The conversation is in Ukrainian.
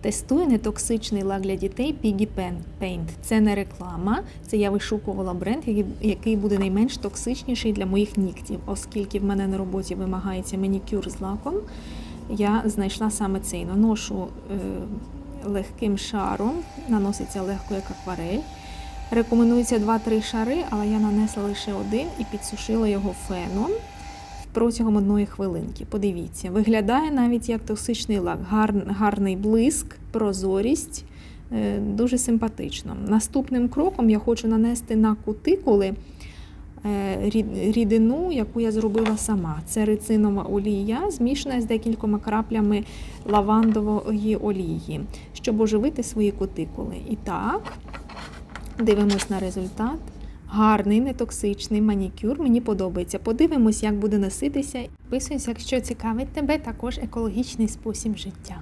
Тестую нетоксичний лак для дітей Piggy Pen Paint. Це не реклама, це я вишукувала бренд, який- буде найменш токсичніший для моїх нігтів, оскільки в мене на роботі вимагається манікюр з лаком. Я знайшла саме цей. Наношу е, легким шаром, наноситься легко як акварель. Рекомендується 2-3 шари, але я нанесла лише один і підсушила його феном протягом одної хвилинки. Подивіться, виглядає навіть як токсичний лак. Гар, гарний блиск, прозорість, е, дуже симпатично. Наступним кроком я хочу нанести на кутикули е, рідину, яку я зробила сама. Це рицинова олія, змішана з декількома краплями лавандової олії, щоб оживити свої кутикули. І так, дивимось на результат. Гарний, нетоксичний манікюр. Мені подобається. Подивимось, як буде носитися. Підписуйся, якщо цікавить тебе також екологічний спосіб життя.